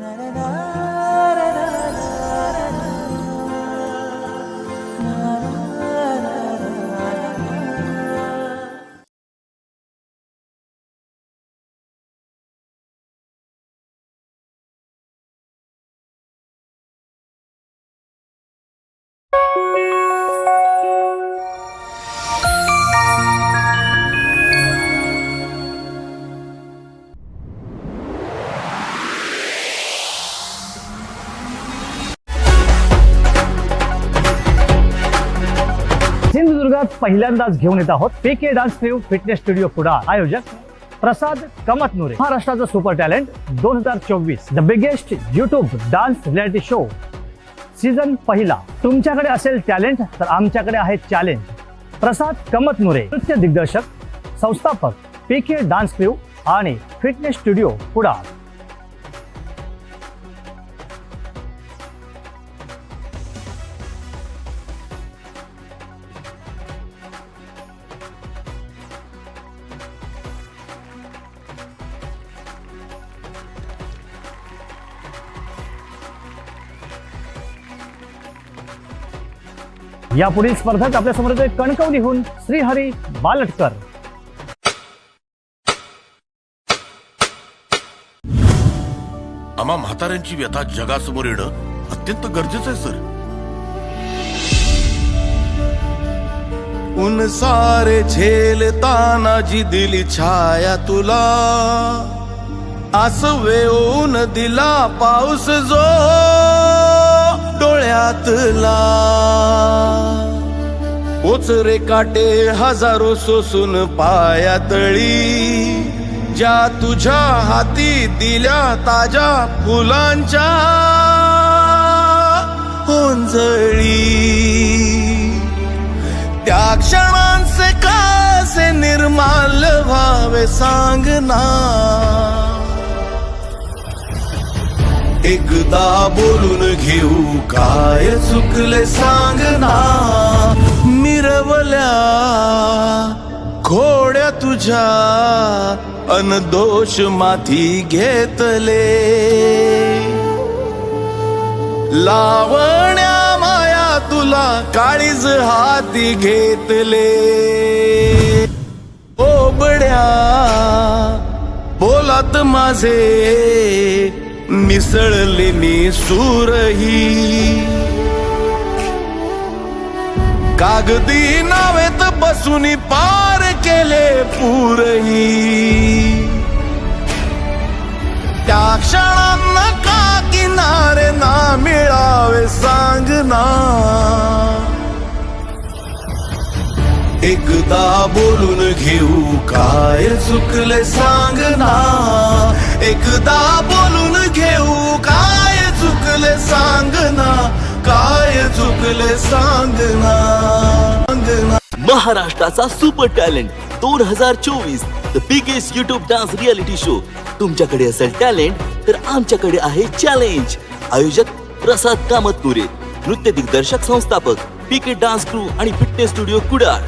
na na na सिंधुदुर्गात पहिल्यांदाच घेऊन येत आहोत. P K dance crew fitness studio Kudal आयोजक प्रसाद कमतनुरे. महाराष्ट्राचं सुपर टॅलेंट दोन हजार चोवीस. The biggest YouTube dance reality show season पहिला. तुमच्याकडे असेल टॅलेंट तर आमच्याकडे आहे चॅलेंज प्रसाद कमतनुरे नृत्य दिग्दर्शक संस्थापक पी के डान्स क्रिव आणि फिटनेस स्टुडिओ कुडाळ यापुढील स्पर्धक आपल्यासमोर येतोय कणकवलीहून श्रीहरी बालटकर. आम्हा म्हाताऱ्यांची व्यथा जगासमोर येणं अत्यंत गरजेचं आहे सर. उन सारे झेलताना जी दिली छाया तुला आसवे ऊन दिला पाऊस जो डोळ्यातला. ओचरे काटे हजारो सोसून पायातळी ज्या तुझ्या हाती दिल्या ताज्या फुलांच्या होंजळी त्या क्षणांचे कासे निर्माल व्हावे सांग ना. एकदा बोलून घेऊ काय चुकले सांग डोळ्या तुझ्या अनदोष माथी घेतले. लावण्या माया तुला काळीज हाती घेतले. ओबड्या बोलात माझे मिसळले मी सूरही. कागदी नावेत बसून पार केले पूरही त्या क्षणांना का किनारे ना मिळावे सांग ना एकदा बोलून घेऊ काय चुकले सांग ना एकदा बोलून घेऊ काय चुकले सांग ना काय चुकले सांगना. सांग ना महाराष्ट्राचा सुपर टॅलेंट दोन हजार चोवीस the biggest YouTube dance reality show तुमच्याकडे असेल टॅलेंट तर आमच्याकडे आहे चॅलेंज आयोजक प्रसाद कामतपुरे नृत्य दिग्दर्शक संस्थापक पीके डान्स क्रू आणि फिटनेस स्टुडिओ कुडाळ.